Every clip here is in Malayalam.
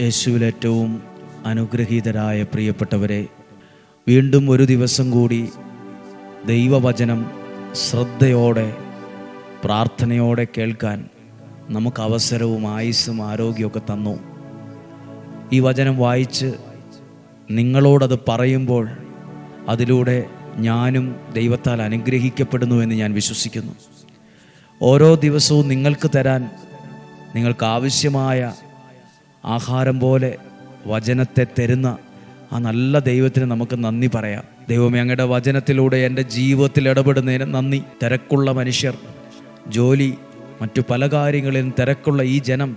യേശുവിൽ ഏറ്റവും അനുഗ്രഹീതരായ പ്രിയപ്പെട്ടവരെ വീണ്ടും ഒരു ദിവസം കൂടി ദൈവവചനം ശ്രദ്ധയോടെ പ്രാർത്ഥനയോടെ കേൾക്കാൻ നമുക്ക് അവസരവും ആയുസ്സും ആരോഗ്യമൊക്കെ തന്നു. ഈ വചനം വായിച്ച് നിങ്ങളോടത് പറയുമ്പോൾ അതിലൂടെ ഞാനും ദൈവത്താൽ അനുഗ്രഹിക്കപ്പെടുന്നു എന്ന് ഞാൻ വിശ്വസിക്കുന്നു. ഓരോ ദിവസവും നിങ്ങൾക്ക് തരാൻ നിങ്ങൾക്ക് ആവശ്യമായ ആഹാരം പോലെ വചനത്തെ തരുന്ന ആ നല്ല ദൈവത്തിന് നമുക്ക് നന്ദി പറയാം. ദൈവമേ അങ്ങയുടെ വചനത്തിലൂടെ എന്റെ ജീവിതത്തിൽ ഇടപെടുന്നതിന് നന്ദി. തിരക്കുള്ള മനുഷ്യർ ജോലി മറ്റു പല കാര്യങ്ങളിലും തിരക്കുള്ള ഈ ജനം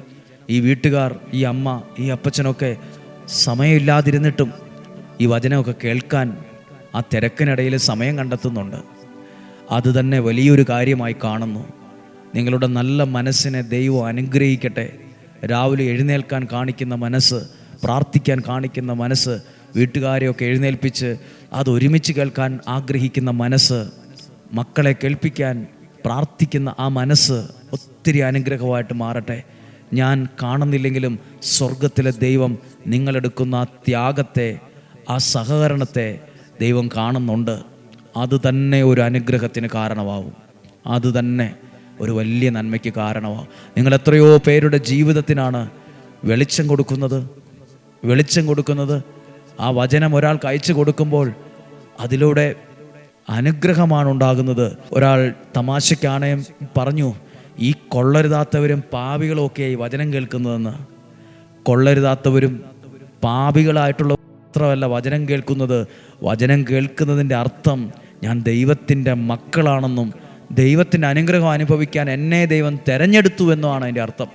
ഈ വീട്ടുകാർ ഈ അമ്മ ഈ അപ്പച്ചനൊക്കെ സമയമില്ലാതിരുന്നിട്ടും ഈ വചനമൊക്കെ കേൾക്കാൻ ആ തിരക്കിനിടയിൽ സമയം കണ്ടെത്തുന്നുണ്ട്. അത് തന്നെ വലിയൊരു കാര്യമായി കാണുന്നു. നിങ്ങളുടെ നല്ല മനസ്സിനെ ദൈവം അനുഗ്രഹിക്കട്ടെ. രാവിലെ എഴുന്നേൽക്കാൻ കാണിക്കുന്ന മനസ്സ് പ്രാർത്ഥിക്കാൻ കാണിക്കുന്ന മനസ്സ് വീട്ടുകാരെയൊക്കെ എഴുന്നേൽപ്പിച്ച് അത് ഒരുമിച്ച് കേൾക്കാൻ ആഗ്രഹിക്കുന്ന മനസ്സ് മക്കളെ കേൾപ്പിക്കാൻ പ്രാർത്ഥിക്കുന്ന ആ മനസ്സ് ഒത്തിരി അനുഗ്രഹമായിട്ട് മാറട്ടെ. ഞാൻ കാണുന്നില്ലെങ്കിലും സ്വർഗത്തിലെ ദൈവം നിങ്ങളെടുക്കുന്ന ആ ത്യാഗത്തെ ആ സഹകരണത്തെ ദൈവം കാണുന്നുണ്ട്. അത് തന്നെ ഒരു അനുഗ്രഹത്തിന് കാരണമാവും. അത് തന്നെ ഒരു വലിയ നന്മയ്ക്ക് കാരണമാണ് നിങ്ങൾ എത്രയോ പേരുടെ ജീവിതത്തിനാണ് വെളിച്ചം കൊടുക്കുന്നത്. വെളിച്ചം കൊടുക്കുന്നത്. ആ വചനം ഒരാൾക്ക് അയച്ചു കൊടുക്കുമ്പോൾ അതിലൂടെ അനുഗ്രഹമാണ് ഉണ്ടാകുന്നത്. ഒരാൾ തമാശയ്ക്കാണേ പറഞ്ഞു ഈ കൊള്ളരുതാത്തവരും പാവികളൊക്കെ ഈ വചനം കേൾക്കുന്നതെന്ന്. കൊള്ളരുതാത്തവരും പാപികളായിട്ടുള്ള മാത്രമല്ല വചനം കേൾക്കുന്നത്. വചനം കേൾക്കുന്നതിന്റെ അർത്ഥം ഞാൻ ദൈവത്തിന്റെ മക്കളാണെന്നും ദൈവത്തിന്റെ അനുഗ്രഹം അനുഭവിക്കാൻ എന്നെ ദൈവം തെരഞ്ഞെടുത്തു എന്നുമാണ് അതിന്റെ അർത്ഥം.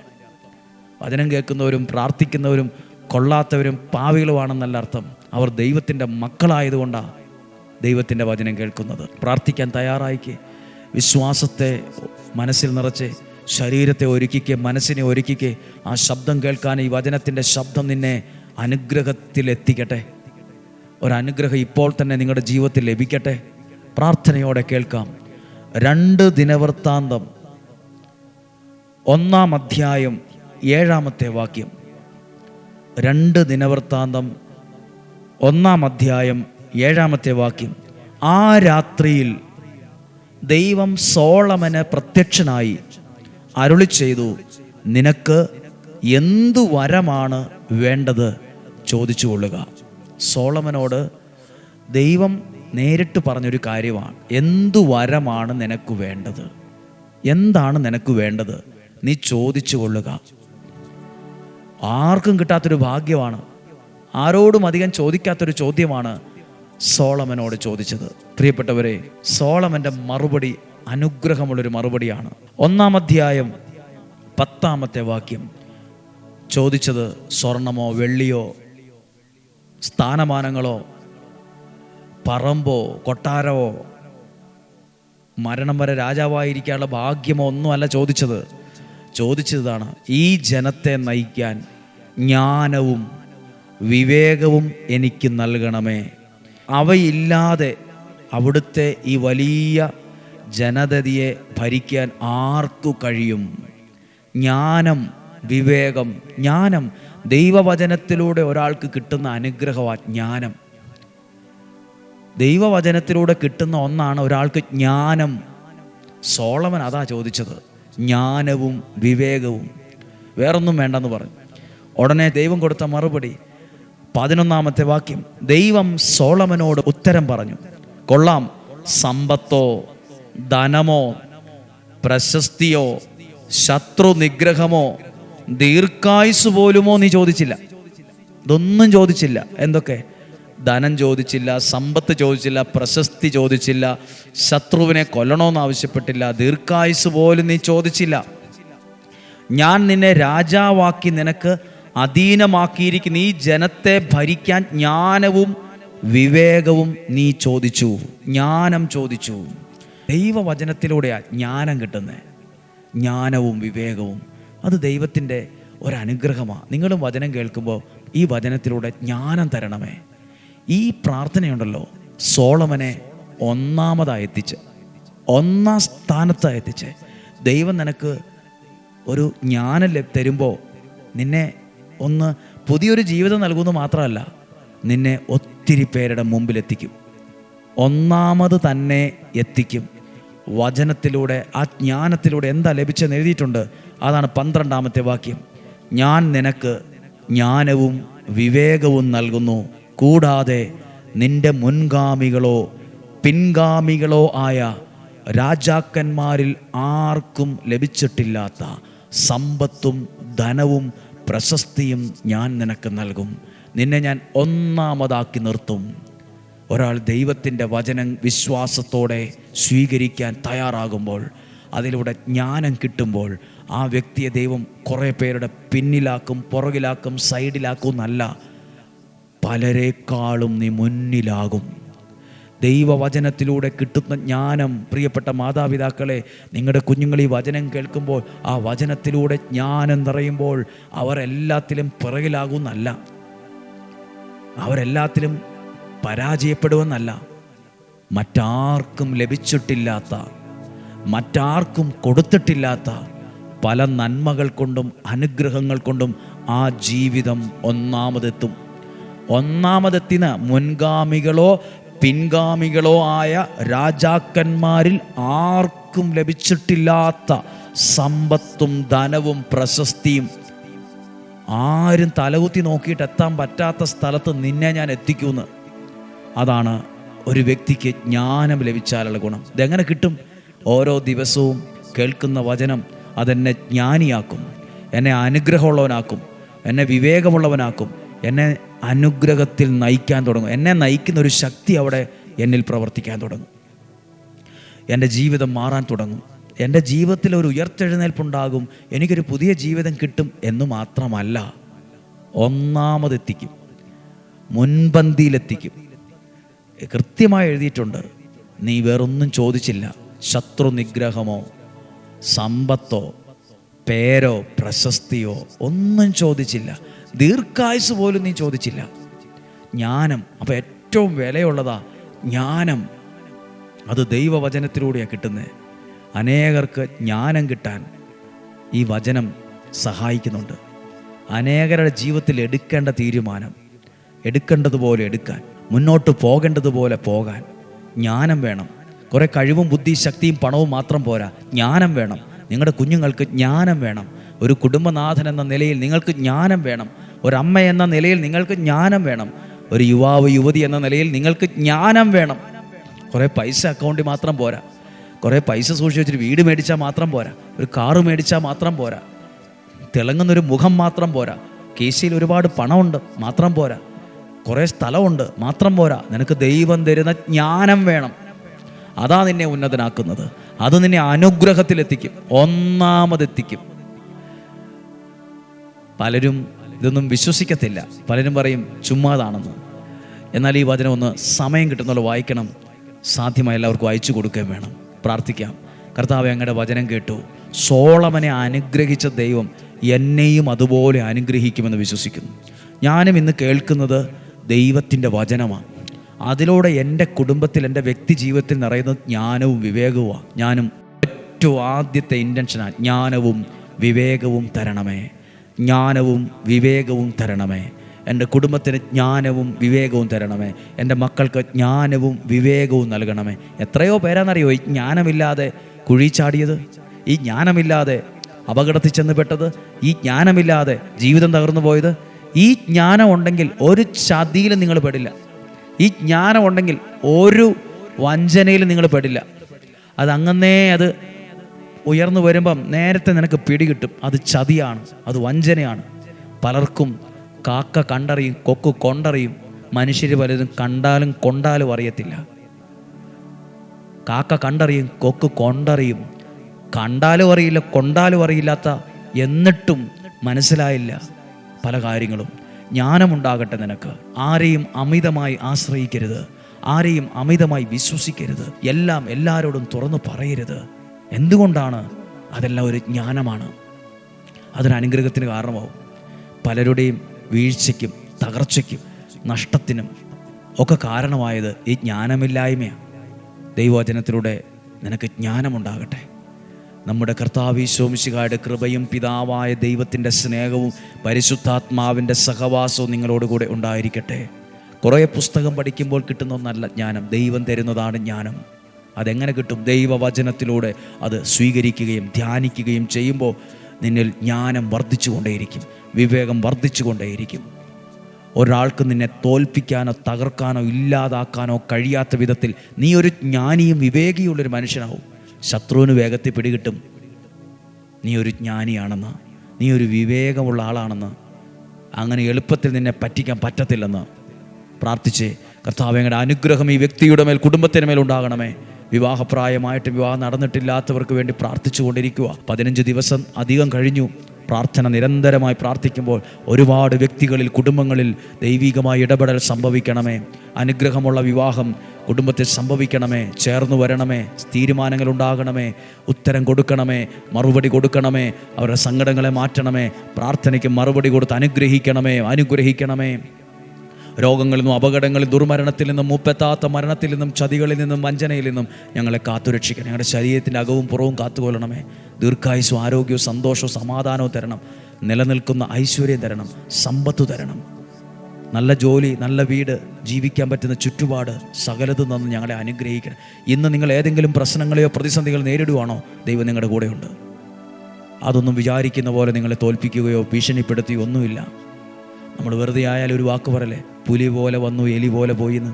വചനം കേൾക്കുന്നവരും പ്രാർത്ഥിക്കുന്നവരും കൊള്ളാത്തവരും പാവികളുമാണെന്നല്ല അർത്ഥം. അവർ ദൈവത്തിന്റെ മക്കളായതുകൊണ്ടാണ് ദൈവത്തിന്റെ വചനം കേൾക്കുന്നത്. പ്രാർത്ഥിക്കാൻ തയ്യാറായിക്ക്. വിശ്വാസത്തെ മനസ്സിൽ നിറച്ച് ശരീരത്തെ ഒരുക്കിക്ക് മനസ്സിനെ ഒരുക്കിക്ക്. ആ ശബ്ദം കേൾക്കാൻ ഈ വചനത്തിന്റെ ശബ്ദം നിന്നെ അനുഗ്രഹത്തിലെത്തിക്കട്ടെ. ഒരനുഗ്രഹം ഇപ്പോൾ തന്നെ നിങ്ങളുടെ ജീവിതത്തിൽ ലഭിക്കട്ടെ. പ്രാർത്ഥനയോടെ കേൾക്കാം. രണ്ട് ദിനവൃത്താന്തം. ഒന്നാം അധ്യായം ഏഴാമത്തെ വാക്യം. രണ്ട് ദിനവൃത്താന്തം ഒന്നാം അധ്യായം ഏഴാമത്തെ വാക്യം. ആ രാത്രിയിൽ ദൈവം സോളമന് പ്രത്യക്ഷനായി അരുളി ചെയ്തു നിനക്ക് എന്തു വരമാണ് വേണ്ടത്? ചോദിച്ചു കൊള്ളുക സോളമനോട് ദൈവം നേരിട്ട് പറഞ്ഞൊരു കാര്യമാണ്. എന്തു വരമാണ് നിനക്ക് വേണ്ടത്? എന്താണ് നിനക്ക് വേണ്ടത്? നീ ചോദിച്ചു കൊള്ളുക. ആർക്കും കിട്ടാത്തൊരു ഭാഗ്യമാണ്. ആരോടും അധികം ചോദിക്കാത്തൊരു ചോദ്യമാണ് സോളമനോട് ചോദിച്ചത്. പ്രിയപ്പെട്ടവരെ സോളമന്റെ മറുപടി അനുഗ്രഹമുള്ളൊരു മറുപടിയാണ്. ഒന്നാം അധ്യായം പത്താമത്തെ വാക്യം. ചോദിച്ചത് സ്വർണമോ വെള്ളിയോ സ്ഥാനമാനങ്ങളോ പറമ്പോ കൊട്ടാരമോ മരണം വരെ രാജാവായിരിക്കാനുള്ള ഭാഗ്യമോ ഒന്നുമല്ല ചോദിച്ചത്. ചോദിച്ചതാണ് ഈ ജനത്തെ നയിക്കാൻ ജ്ഞാനവും വിവേകവും എനിക്ക് നൽകണമേ. അവയില്ലാതെ അവിടുത്തെ ഈ വലിയ ജനതയെ ഭരിക്കാൻ ആർക്കു കഴിയും? ജ്ഞാനം വിവേകം ജ്ഞാനം. ദൈവവചനത്തിലൂടെ ഒരാൾക്ക് കിട്ടുന്ന അനുഗ്രഹമാണ് ജ്ഞാനം. ദൈവവചനത്തിലൂടെ കിട്ടുന്ന ഒന്നാണ് ഒരാൾക്ക് ജ്ഞാനം. സോളമൻ അതാ ചോദിച്ചത്. ജ്ഞാനവും വിവേകവും. വേറൊന്നും വേണ്ടെന്ന് പറഞ്ഞു. ഉടനെ ദൈവം കൊടുത്ത മറുപടി പതിനൊന്നാമത്തെ വാക്യം. ദൈവം സോളമനോട് ഉത്തരം പറഞ്ഞു. കൊള്ളാം. സമ്പത്തോ ധനമോ പ്രശസ്തിയോ ശത്രു നിഗ്രഹമോ ദീർഘായുസ് പോലുമോ നീ ചോദിച്ചില്ല. ഇതൊന്നും ചോദിച്ചില്ല. എന്തൊക്കെ? ധനം ചോദിച്ചില്ല സമ്പത്ത് ചോദിച്ചില്ല പ്രശസ്തി ചോദിച്ചില്ല ശത്രുവിനെ കൊല്ലണമെന്ന് ആവശ്യപ്പെട്ടില്ല ദീർഘായുസ് പോലും നീ ചോദിച്ചില്ല. ഞാൻ നിന്നെ രാജാവാക്കി നിനക്ക് അധീനമാക്കിയിരിക്കുന്ന. ഈ ജനത്തെ ഭരിക്കാൻ ജ്ഞാനവും വിവേകവും നീ ചോദിച്ചു. ജ്ഞാനം ചോദിച്ചു. ദൈവവചനത്തിലൂടെയാണ് ജ്ഞാനം കിട്ടുന്നത് ജ്ഞാനവും വിവേകവും. അത് ദൈവത്തിന്റെ ഒരനുഗ്രഹമാണ് നിങ്ങളും വചനം കേൾക്കുമ്പോൾ ഈ വചനത്തിലൂടെ ജ്ഞാനം തരണമേ. ഈ പ്രാർത്ഥനയുണ്ടല്ലോ. സോളമനെ ഒന്നാമതായി എത്തിച്ച് ഒന്നാം സ്ഥാനത്തായി എത്തിച്ച് ദൈവം നിനക്ക് ഒരു ജ്ഞാനം തരുമ്പോൾ നിന്നെ ഒന്ന് പുതിയൊരു ജീവിതം നൽകുമെന്ന് മാത്രമല്ല നിന്നെ ഒത്തിരി പേരുടെ മുമ്പിലെത്തിക്കും. ഒന്നാമത് തന്നെ എത്തിക്കും. വചനത്തിലൂടെ ആ ജ്ഞാനത്തിലൂടെ എന്താ ലഭിച്ചെന്ന് എഴുതിയിട്ടുണ്ട്. അതാണ് പന്ത്രണ്ടാമത്തെ വാക്യം. ഞാൻ നിനക്ക് ജ്ഞാനവും വിവേകവും നൽകുന്നു. കൂടാതെ നിന്റെ മുൻഗാമികളോ പിൻഗാമികളോ ആയ രാജാക്കന്മാരിൽ ആർക്കും ലഭിച്ചിട്ടില്ലാത്ത സമ്പത്തും ധനവും പ്രശസ്തിയും ഞാൻ നിനക്ക് നൽകും. നിന്നെ ഞാൻ ഒന്നാമതാക്കി നിർത്തും. ഒരാൾ ദൈവത്തിന്റെ വചനം വിശ്വാസത്തോടെ സ്വീകരിക്കാൻ തയ്യാറാകുമ്പോൾ അതിലൂടെ ജ്ഞാനം കിട്ടുമ്പോൾ ആ വ്യക്തിയെ ദൈവം കുറേ പേരുടെ പിന്നിലാക്കും പുറകിലാക്കും സൈഡിലാക്കും എന്നല്ല പലരെക്കാളും നീ മുന്നിലാകും. ദൈവവചനത്തിലൂടെ കിട്ടുന്ന ജ്ഞാനം പ്രിയപ്പെട്ട മാതാപിതാക്കളെ നിങ്ങളുടെ കുഞ്ഞുങ്ങൾ ഈ വചനം കേൾക്കുമ്പോൾ ആ വചനത്തിലൂടെ ജ്ഞാനം നിറയുമ്പോൾ അവരെല്ലാത്തിലും പിറകിലാകുമെന്നല്ല അവരെല്ലാത്തിലും പരാജയപ്പെടുമെന്നല്ല. മറ്റാർക്കും ലഭിച്ചിട്ടില്ലാത്ത മറ്റാർക്കും കൊടുത്തിട്ടില്ലാത്ത പല നന്മകൾ കൊണ്ടും അനുഗ്രഹങ്ങൾ കൊണ്ടും ആ ജീവിതം ഒന്നാമതെത്തും. ഒന്നാമതെത്തിന മുൻഗാമികളോ പിൻഗാമികളോ ആയ രാജാക്കന്മാരിൽ ആർക്കും ലഭിച്ചിട്ടില്ലാത്ത സമ്പത്തും ധനവും പ്രശസ്തിയും ആരും തലകുത്തി നോക്കിയിട്ട് എത്താൻ പറ്റാത്ത സ്ഥലത്ത് നിന്നെ ഞാൻ എത്തിക്കുമെന്ന് അതാണ് ഒരു വ്യക്തിക്ക് ജ്ഞാനം ലഭിച്ചാലുള്ള ഗുണം. ഇതെങ്ങനെ കിട്ടും? ഓരോ ദിവസവും കേൾക്കുന്ന വചനം അതെന്നെ ജ്ഞാനിയാക്കും എന്നെ അനുഗ്രഹമുള്ളവനാക്കും എന്നെ വിവേകമുള്ളവനാക്കും എന്നെ അനുഗ്രഹത്തിൽ നയിക്കാൻ തുടങ്ങും. എന്നെ നയിക്കുന്ന ഒരു ശക്തി അവിടെ എന്നിൽ പ്രവർത്തിക്കാൻ തുടങ്ങും. എന്റെ ജീവിതം മാറാൻ തുടങ്ങും. എന്റെ ജീവിതത്തിൽ ഒരു ഉയർത്തെഴുന്നേൽപ്പുണ്ടാകും. എനിക്കൊരു പുതിയ ജീവിതം കിട്ടും എന്ന് മാത്രമല്ല ഒന്നാമതെത്തിക്കും. മുൻപന്തിയിലെത്തിക്കും. കൃത്യമായി എഴുതിയിട്ടുണ്ട് നീ വേറൊന്നും ചോദിച്ചില്ല. ശത്രു നിഗ്രഹമോ സമ്പത്തോ പേരോ പ്രശസ്തിയോ ഒന്നും ചോദിച്ചില്ല. ദീർഘായുസ് പോലും നീ ചോദിച്ചില്ല. ജ്ഞാനം അപ്പോൾ ഏറ്റവും വിലയുള്ളതാ ജ്ഞാനം. അത് ദൈവവചനത്തിലൂടെയാണ് കിട്ടുന്നത് അനേകർക്ക് ജ്ഞാനം കിട്ടാൻ ഈ വചനം സഹായിക്കുന്നുണ്ട്. അനേകരുടെ ജീവിതത്തിൽ എടുക്കേണ്ട തീരുമാനം എടുക്കേണ്ടതുപോലെ എടുക്കാൻ മുന്നോട്ട് പോകേണ്ടതുപോലെ പോകാൻ ജ്ഞാനം വേണം. കുറേ കഴിവും ബുദ്ധി ശക്തിയും പണവും മാത്രം പോരാ. ജ്ഞാനം വേണം. നിങ്ങളുടെ കുഞ്ഞുങ്ങൾക്ക് ജ്ഞാനം വേണം. ഒരു കുടുംബനാഥൻ എന്ന നിലയിൽ നിങ്ങൾക്ക് ജ്ഞാനം വേണം. ഒരമ്മ എന്ന നിലയിൽ നിങ്ങൾക്ക് ജ്ഞാനം വേണം. ഒരു യുവാവ് യുവതി എന്ന നിലയിൽ നിങ്ങൾക്ക് ജ്ഞാനം വേണം. കുറേ പൈസ അക്കൗണ്ടിൽ മാത്രം പോരാ. കുറേ പൈസ സൂക്ഷിച്ച് വെച്ചിട്ട് വീട് മേടിച്ചാൽ മാത്രം പോരാ. ഒരു കാറ് മേടിച്ചാൽ മാത്രം പോരാ. തിളങ്ങുന്നൊരു മുഖം മാത്രം പോരാ. കേസിയിൽ ഒരുപാട് പണമുണ്ട് മാത്രം പോരാ. കുറേ സ്ഥലമുണ്ട് മാത്രം പോരാ. നിനക്ക് ദൈവം തരുന്ന ജ്ഞാനം വേണം. അതാ നിന്നെ ഉന്നതനാക്കുന്നത്. അത് നിന്നെ അനുഗ്രഹത്തിലെത്തിക്കും. ഒന്നാമതെത്തിക്കും. പലരും ഇതൊന്നും വിശ്വസിക്കത്തില്ല. പലരും പറയും ചുമ്മാതാണെന്ന്. എന്നാൽ ഈ വചനം ഒന്ന് സമയം കിട്ടുന്നുള്ള വായിക്കണം. സാധ്യമായ എല്ലാവർക്കും അയച്ചു കൊടുക്കുകയും വേണം. പ്രാർത്ഥിക്കാം. കർത്താവ് അങ്ങയുടെ വചനം കേട്ടു. സോളമനെ അനുഗ്രഹിച്ച ദൈവം എന്നെയും അതുപോലെ അനുഗ്രഹിക്കുമെന്ന് വിശ്വസിക്കുന്നു. ഞാനും ഇന്ന് കേൾക്കുന്നത് ദൈവത്തിന്റെ വചനമാണ്. അതിലൂടെ എന്റെ കുടുംബത്തിൽ എന്റെ വ്യക്തി ജീവിതത്തിൽ നിറയുന്ന ജ്ഞാനവും വിവേകവുമാണ്. ഞാനും ഏറ്റവും ആദ്യത്തെ ഇന്റൻഷനാണ് ജ്ഞാനവും വിവേകവും തരണമേ. ജ്ഞാനവും വിവേകവും തരണമേ. എന്റെ കുടുംബത്തിന് ജ്ഞാനവും വിവേകവും തരണമേ. എന്റെ മക്കൾക്ക് ജ്ഞാനവും വിവേകവും നൽകണമേ. എത്രയോ പേരാണെന്നറിയോ ഈ ജ്ഞാനമില്ലാതെ കുഴിച്ചാടിയത് ഈ ജ്ഞാനമില്ലാതെ അപകടത്തിൽ ചെന്ന് പെട്ടത്? ഈ ജ്ഞാനമില്ലാതെ ജീവിതം തകർന്നു പോയത്? ഈ ജ്ഞാനം ഉണ്ടെങ്കിൽ ഒരു ചതിയിലും നിങ്ങൾ പെടില്ല. ഈ ജ്ഞാനം ഉണ്ടെങ്കിൽ ഒരു വഞ്ചനയിലും നിങ്ങൾ പെടില്ല. അത് അങ്ങനെ അത് ഉയർന്നു വരുമ്പം നേരത്തെ നിനക്ക് പിടികിട്ടും അത് ചതിയാണ് അത് വഞ്ചനയാണ്. പലർക്കും കാക്ക കണ്ടറിയും കൊക്ക് കൊണ്ടറിയും മനുഷ്യർ പലരും കണ്ടാലും കൊണ്ടാലും അറിയത്തില്ല. കാക്ക കണ്ടറിയും കൊക്ക് കൊണ്ടറിയും കണ്ടാലും അറിയില്ല കൊണ്ടാലും അറിയില്ലാത്ത എന്നിട്ടും മനസ്സിലായില്ല പല കാര്യങ്ങളും. ജ്ഞാനമുണ്ടാകട്ടെ നിനക്ക്. ആരെയും അമിതമായി ആശ്രയിക്കരുത്. ആരെയും അമിതമായി വിശ്വസിക്കരുത്. എല്ലാം എല്ലാവരോടും തുറന്നു പറയരുത്. എന്തുകൊണ്ടാണ് അതെല്ലാം ഒരു ജ്ഞാനമാണ്? അതൊരു അനുഗ്രഹത്തിന് കാരണമാവും. പലരുടെയും വീഴ്ചയ്ക്കും തകർച്ചയ്ക്കും നഷ്ടത്തിനും ഒക്കെ കാരണമായത് ഈ ജ്ഞാനമില്ലായ്മയാണ്. ദൈവവചനത്തിലൂടെ നിനക്ക് ജ്ഞാനമുണ്ടാകട്ടെ. നമ്മുടെ കർത്താവീശോമിശികായുടെ കൃപയും പിതാവായ ദൈവത്തിന്റെ സ്നേഹവും പരിശുദ്ധാത്മാവിന്റെ സഹവാസവും നിങ്ങളോടുകൂടെ ഉണ്ടായിരിക്കട്ടെ. കുറേ പുസ്തകം പഠിക്കുമ്പോൾ കിട്ടുന്ന ഒന്നല്ല ജ്ഞാനം. ദൈവം തരുന്നതാണ് ജ്ഞാനം. അതെങ്ങനെ കിട്ടും? ദൈവവചനത്തിലൂടെ അത് സ്വീകരിക്കുകയും ധ്യാനിക്കുകയും ചെയ്യുമ്പോൾ നിന്നിൽ ജ്ഞാനം വർദ്ധിച്ചുകൊണ്ടേയിരിക്കും. വിവേകം വർദ്ധിച്ചുകൊണ്ടേയിരിക്കും. ഒരാൾക്ക് നിന്നെ തോൽപ്പിക്കാനോ തകർക്കാനോ ഇല്ലാതാക്കാനോ കഴിയാത്ത വിധത്തിൽ നീ ഒരു ജ്ഞാനിയും വിവേകിയുള്ളൊരു മനുഷ്യനാവും. ശത്രുവിന് വേഗത്തിൽ പിടികിട്ടും. നീ ഒരു ജ്ഞാനിയാണെന്ന്. നീ ഒരു വിവേകമുള്ള ആളാണെന്ന്. അങ്ങനെ എളുപ്പത്തിൽ നിന്നെ പറ്റിക്കാൻ പറ്റത്തില്ലെന്ന്. പ്രാർത്ഥിച്ച് കർത്താവങ്ങളുടെ അനുഗ്രഹം ഈ വ്യക്തിയുടെ മേൽ കുടുംബത്തിന് മേൽ ഉണ്ടാകണമേ. വിവാഹപ്രായമായിട്ട് വിവാഹം നടന്നിട്ടില്ലാത്തവർക്ക് വേണ്ടി പ്രാർത്ഥിച്ചു കൊണ്ടിരിക്കുക. പതിനഞ്ച് ദിവസം അധികം കഴിഞ്ഞു. പ്രാർത്ഥന നിരന്തരമായി പ്രാർത്ഥിക്കുമ്പോൾ ഒരുപാട് വ്യക്തികളിൽ കുടുംബങ്ങളിൽ ദൈവികമായ ഇടപെടൽ സംഭവിക്കണമേ. അനുഗ്രഹമുള്ള വിവാഹം കുടുംബത്തിൽ സംഭവിക്കണമേ. ചേർന്നു വരണമേ. തീരുമാനങ്ങൾ ഉണ്ടാകണമേ. ഉത്തരം കൊടുക്കണമേ. മറുപടി കൊടുക്കണമേ. അവരുടെ സങ്കടങ്ങളെ മാറ്റണമേ. പ്രാർത്ഥനയ്ക്ക് മറുപടി കൊടുത്ത് അനുഗ്രഹിക്കണമേ. അനുഗ്രഹിക്കണമേ. രോഗങ്ങളിൽ നിന്നും അപകടങ്ങളിൽ ദുർമരണത്തിൽ നിന്നും മുപ്പെത്താത്ത മരണത്തിൽ നിന്നും ചതികളിൽ നിന്നും വഞ്ചനയിൽ നിന്നും ഞങ്ങളെ കാത്തുരക്ഷിക്കണം ഞങ്ങളുടെ ശരീരത്തിന്റെ അകവും പുറവും കാത്തുകൊള്ളണമേ. ദീർഘായുസ്സും ആരോഗ്യവും സന്തോഷവും സമാധാനവും തരണം. നിലനിൽക്കുന്ന ഐശ്വര്യം തരണം. സമ്പത്ത് തരണം. നല്ല ജോലി നല്ല വീട് ജീവിക്കാൻ പറ്റുന്ന ചുറ്റുപാട് സകലതും നിന്ന് ഞങ്ങളെ അനുഗ്രഹിക്കണം. ഇന്ന് നിങ്ങൾ ഏതെങ്കിലും പ്രശ്നങ്ങളെയോ പ്രതിസന്ധികളോ നേരിടുവാണോ ദൈവം നിങ്ങളുടെ കൂടെയുണ്ട്. അതൊന്നും വിചാരിക്കുന്ന പോലെ നിങ്ങളെ തോൽപ്പിക്കുകയോ ഭീഷണിപ്പെടുത്തുകയോ ഒന്നുമില്ല. നമ്മൾ വെറുതെ ആയാലും ഒരു വാക്ക് പറയല്ലേ? പുലി പോലെ വന്നു എലി പോലെ പോയിന്ന്.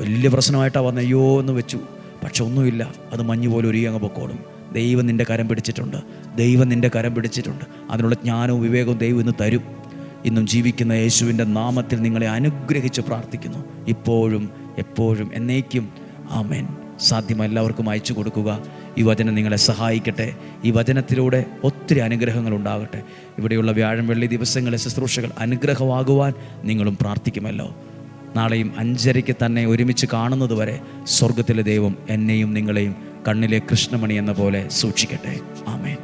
വലിയ പ്രശ്നമായിട്ടാണ് വന്ന. അയ്യോ എന്ന് വെച്ചു. പക്ഷെ ഒന്നുമില്ല. അത് മഞ്ഞ് പോലെ ഒരു അങ്ങ് പൊക്കോടും ദൈവം നിന്റെ കരം പിടിച്ചിട്ടുണ്ട്. ദൈവം നിന്റെ കരം പിടിച്ചിട്ടുണ്ട്. അതിനുള്ള ജ്ഞാനവും വിവേകവും ദൈവം ഇന്ന് തരും. ഇന്നും ജീവിക്കുന്ന യേശുവിന്റെ നാമത്തിൽ നിങ്ങളെ അനുഗ്രഹിച്ച് പ്രാർത്ഥിക്കുന്നു. ഇപ്പോഴും എപ്പോഴും എന്നേക്കും. ആമേൻ. സാധ്യം എല്ലാവർക്കും അയച്ചു കൊടുക്കുക. ഈ വചനം നിങ്ങളെ സഹായിക്കട്ടെ. ഈ വചനത്തിലൂടെ ഒത്തിരി അനുഗ്രഹങ്ങൾ ഉണ്ടാകട്ടെ ഇവിടെയുള്ള വ്യാഴം വെള്ളി ദിവസങ്ങളെ ശുശ്രൂഷകൾ അനുഗ്രഹമാകുവാൻ നിങ്ങളും പ്രാർത്ഥിക്കുമല്ലോ. നാളെയും അഞ്ചരയ്ക്ക് തന്നെ ഒരുമിച്ച് കാണുന്നത് വരെ സ്വർഗത്തിലെ ദൈവം എന്നെയും നിങ്ങളെയും കണ്ണിലെ കൃഷ്ണമണി എന്ന പോലെ സൂക്ഷിക്കട്ടെ. ആമേൻ.